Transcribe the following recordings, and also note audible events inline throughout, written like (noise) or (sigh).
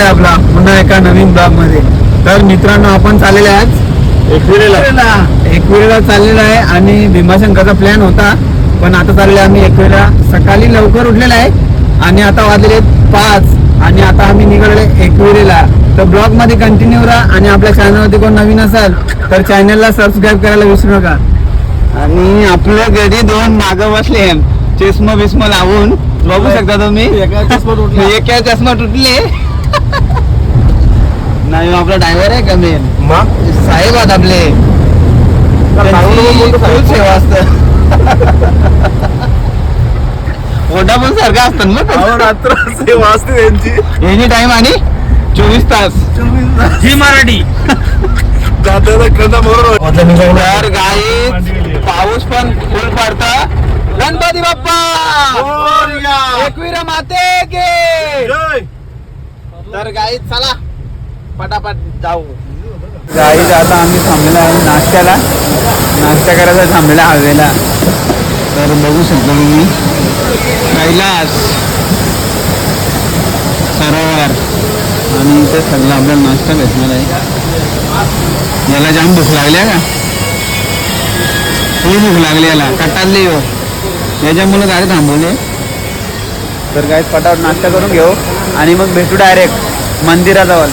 स्वागत आहे आपला पुन्हा एका नवीन ब्लॉगमध्ये तर मित्रांनो आपण चाललेले आहे आज एकविरेला. एकविरेला चाललेला आहे आणि भीमाशंकरचा प्लॅन होता. पण आता चालले आम्ही एकविरेला. सकाळी लवकर उठलेला आहे आणि आता वाजले पाच आणि आता आम्ही निघाले एकविरेला. तर ब्लॉगमध्ये कंटिन्यू राहा आणि आपल्या चॅनलवरती कोण नवीन असाल तर चॅनलला सबस्क्राईब करायला विसरू नका. आणि आपल्या घरी दोन माग बसले चष्मा बिस्मा लावून. बघू शकता तुम्ही? एका चष्मा तुटले नाही आपला ड्रायव्हर आहे का मेन साहेब आहेत आपले. सेवा असतं. ओढा पण सारखा असतात मग? रात्र सेवा असते त्यांची. एनी टाइम आणि चोवीस तास. जी मराठी. दादाला कदा बरोबर तर गाई पाऊस पण फुल पडता. गणपती बाप्पा! एकविरा माते के! तर गाई चला. पटापट जाऊ. गाई आता आम्ही थांबलेला आहे नाश्त्याला. नाश्ता करायचा थांबलेला हवेला. तर बघू शकतो तुम्ही. कैलास. सरोवर. आणि इथे सगळं आपल्याला नाश्ता भेटणार आहे. याला जाम भूक लागल्या का? खूप भूक लागली याला. कटारली हो. याच्यामुळे गाडी थांबवली तर काय पटावर नाश्ता करून घेऊ. आणि मग भेटू डायरेक्ट मंदिराजवळ.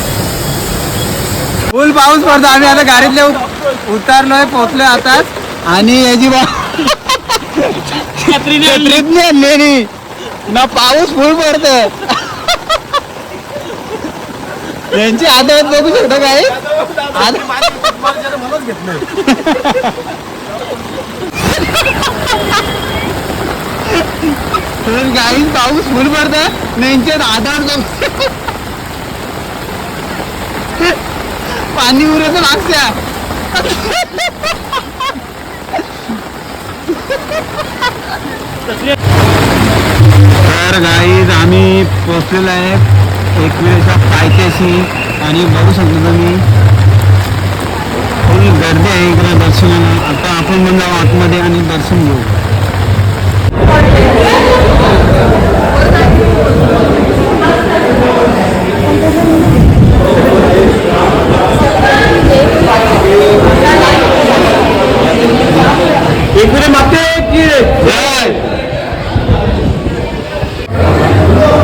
फुल पाऊस पडतो. आम्ही आता गाडीतले उत- उतरलोय पोहोचलोय आता. आणि याची आणलेली ना पाऊस फुल पडत. यांची आदत बघू शकता काय (laughs) तर गाई पाऊस फुल पडत यांचे आधार बघ पाणी उरत लागत्या. तर गाईज आम्ही पोचलेलो आहे एकविरेच्या पायथ्याशी आणि बघू शकतो तुम्ही. फुल गर्दी आहे इकडे दर्शनाला. आता आपण पण जाऊ आतमध्ये आणि दर्शन घेऊ.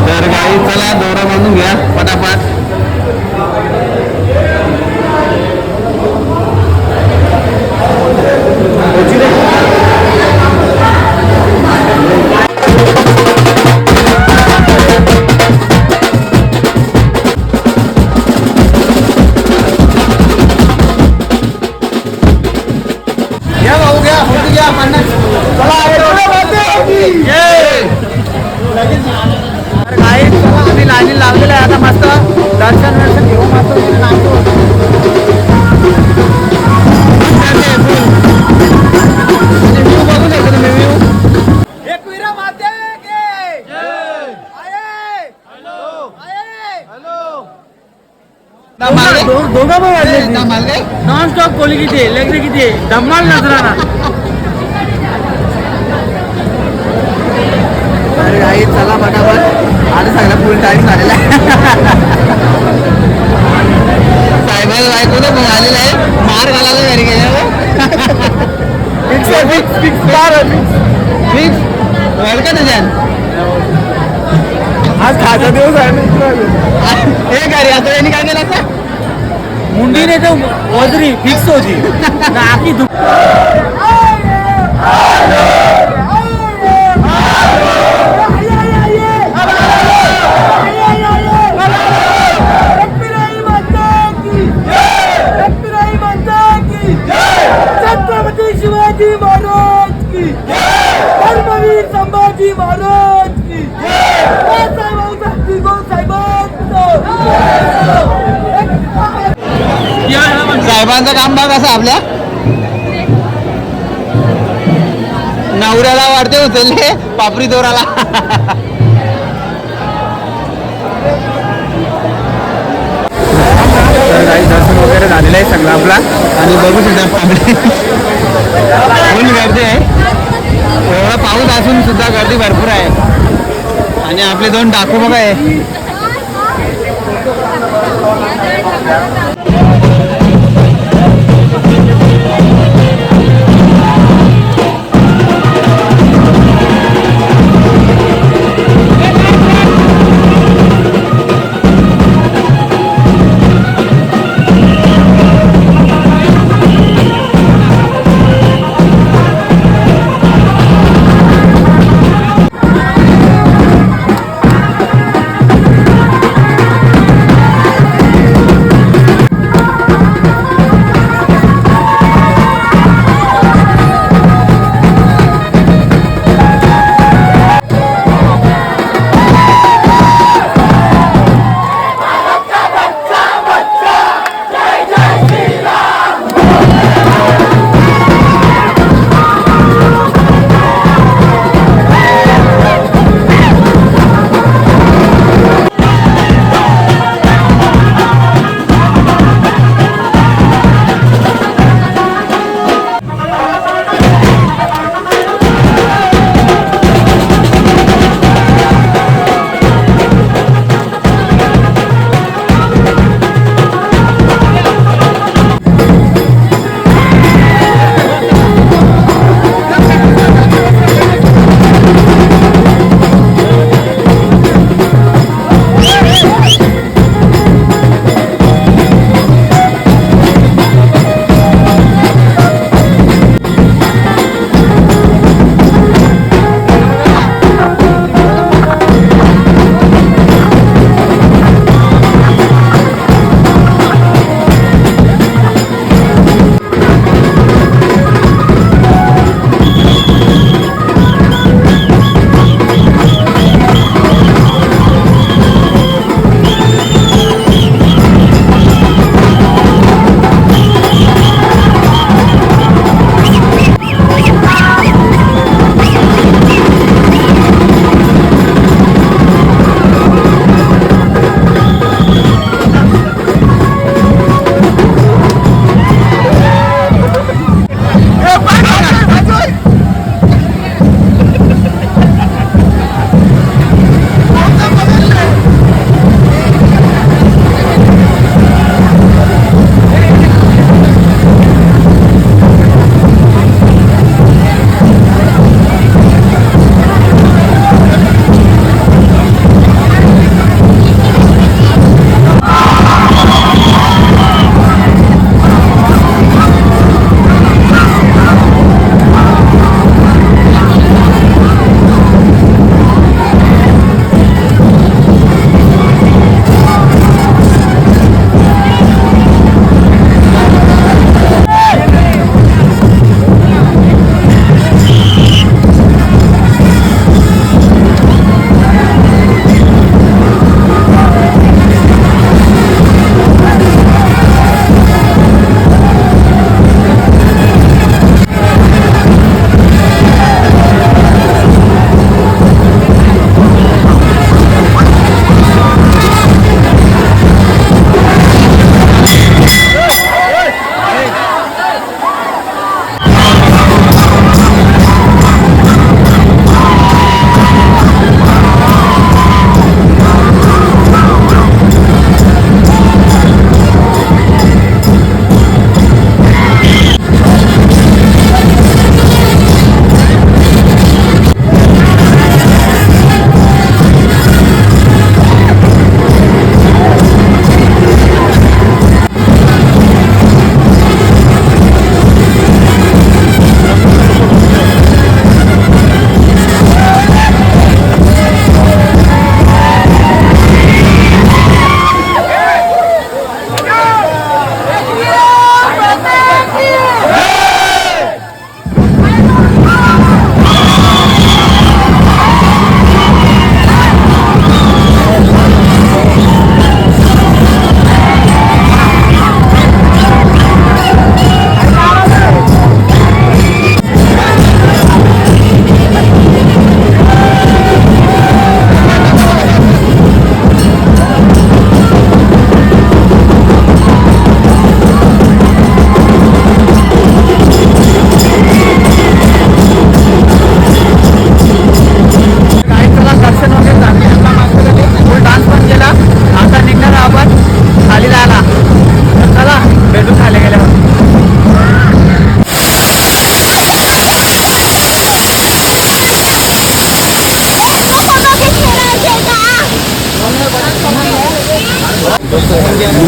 तर गाई चला दोरा बांधून घ्या पटापट लावलेलं आहे. आता मस्त दर्शन दर्शन घेऊ मस्त नॉन स्टॉप कोली किती आहे लेकरी किती आहे धम्माल नजराना अरे आई चला पटापट तर वजरी फिक्स होती उचलले पापरी दोराला. दर्शन वगैरे झालेलं आहे सगळं आपला. आणि बघू शकता पापडी फुल गर्दी आहे. एवढा पाऊस असून सुद्धा गर्दी भरपूर आहे. आणि आपले दोन डाकू बघा आहे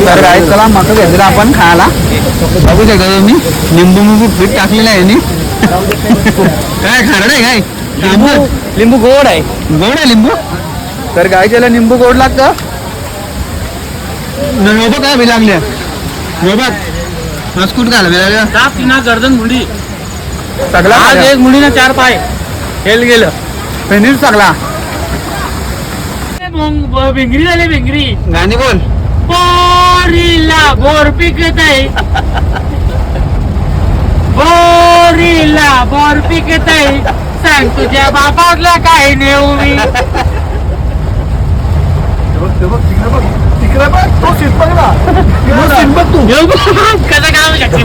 तर काय चला मका घेतलेला आपण खायला. बघू शकता तुम्ही लिंबू मिंबू पीठ टाकलेलं आहे नी काय खरड आहे काय? लिंबू? लिंबू गोड आहे. गोड आहे लिंबू? तर काय केलं लिंबू गोड लागतं? नोबा काय बी लागल्या नोबा मस्कूट काय लागल्या साप किना गर्दन मुंडी. सगळा आज एक मुलीनं चार पाय. हेल गेलं. पेनीर सगळा. मग भिंगरी झाली भिंगरी गाणी बोल. बोरीला बोर पिकत आहे. बोरीला बोर पिकत आहे. सांग तुझ्या बापातला काय नेऊ मी? कसं शकते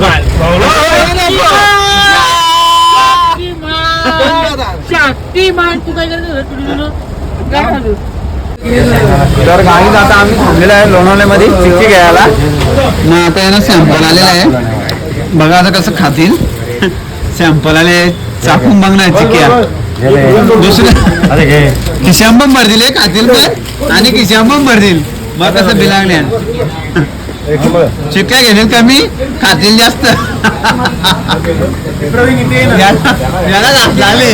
शक्तिमान? तू काय करतो काय तर गाडीत आता आम्ही थांबलेलो आहे लोणावळ्यामध्ये चिक्की घ्यायला. ना आता यांना सॅम्पल आलेला आहे. बघा आता कसं खातील. सॅम्पल आले. चाकून बघणार चिक्क्या दुसरं खिशांबम भरतील खातील पण. आणि खिशांबम भरतील. मग कसं बिलागण्या चिक्क्या घेतील कमी खातील जास्त. याला याला आले.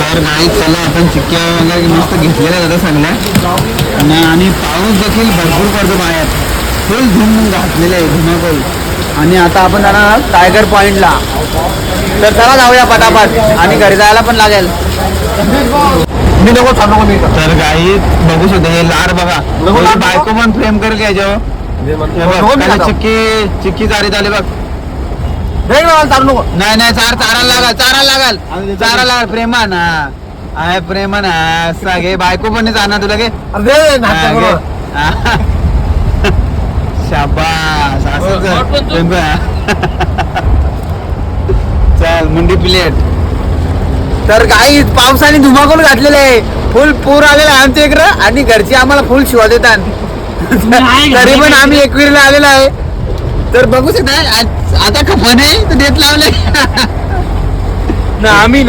तर नाही चला आपण चिक्क्या वगैरे मस्त घेतलेल्या दादा सगळ्या आणि- आणि पाऊस देखील भरपूर पडतो बाहेर. फुल धुम घातलेले आहे धुमाकूल आणि आता आपण जाणार टायगर पॉइंटला तर चला जाऊया पटापट. आणि घरी जायला पण लागेल. मी नको थांबू मी तर गाई बघू शकतो हे लार बघा. बायको पण प्रेम करेल याच्यावर? हे नको खाता. चिक्की चिक्की चारीत आली बघ. नाही ना नको. नाही नाही चार चारायला लागाल चारायला लागाल. चारायला लागाल प्रेमान. हा आहे प्रेमान. हा सगळे बायको पण नाही जाणार तुला गे. करू. (laughs) शाबास प्रेम कर. (laughs) चल मुंडी प्लेट तर काही पावसाने धुमाकूल घातलेले आहे. फुल पूर आलेला आहे आमच्या इकडं आणि घरची आम्हाला फुल शिवा देतात. तरी पण. आम्ही एकविरीला आलेलो आहे. तर बघू शकता आता खपाने तर देत लावले ना आम्ही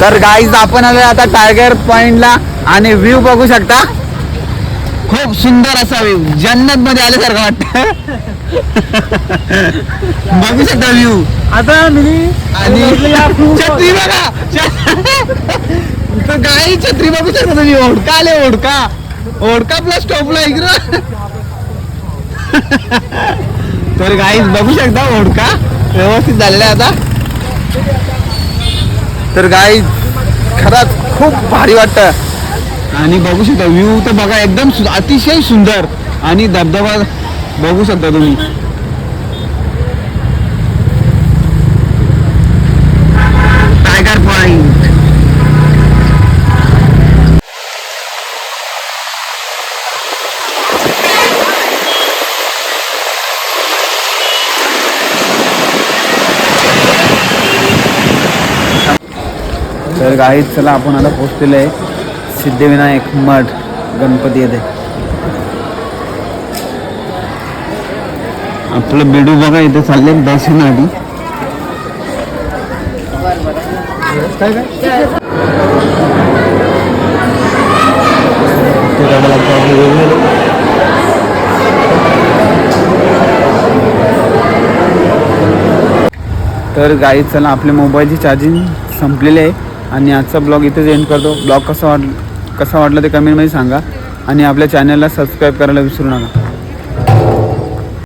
तर गाईज आपण आलोय आता टायगर पॉइंटला आणि व्ह्यू बघू शकता. खूप सुंदर असा व्ह्यू जन्नत मध्ये आल्यासारखं वाटत. बघू शकता व्ह्यू आता मी आणि छत्री बघा. तर गाई छत्री बघू शकता तुम्ही. ओढका आले ओढका. ओढका प्लस टोपला इकडं तर गाईज बघू शकता ओढका. व्यवस्थित झालेला आता. तर गाई खरंच खूप भारी वाटतं. आणि बघू शकता व्ह्यू तर बघा एकदम अतिशय सुंदर आणि धबधबा बघू शकता तुम्ही. टायगर पॉइंट तर गाईत चला आपण आता पोहोचलेलं आहे. सिद्धिविनायक मठ गणपती येथे. आपलं बिडू बघा इथे चालले दर्शनाआधी तर गाईत चला आपल्या मोबाईलची चार्जिंग संपलेली आहे. आणि आजचा ब्लॉग इथेच एंड करतो. ब्लॉग कसा वाट कसा वाटला ते कमेंटमध्ये सांगा आणि आपल्या चॅनलला सबस्क्राईब करायला विसरू नका.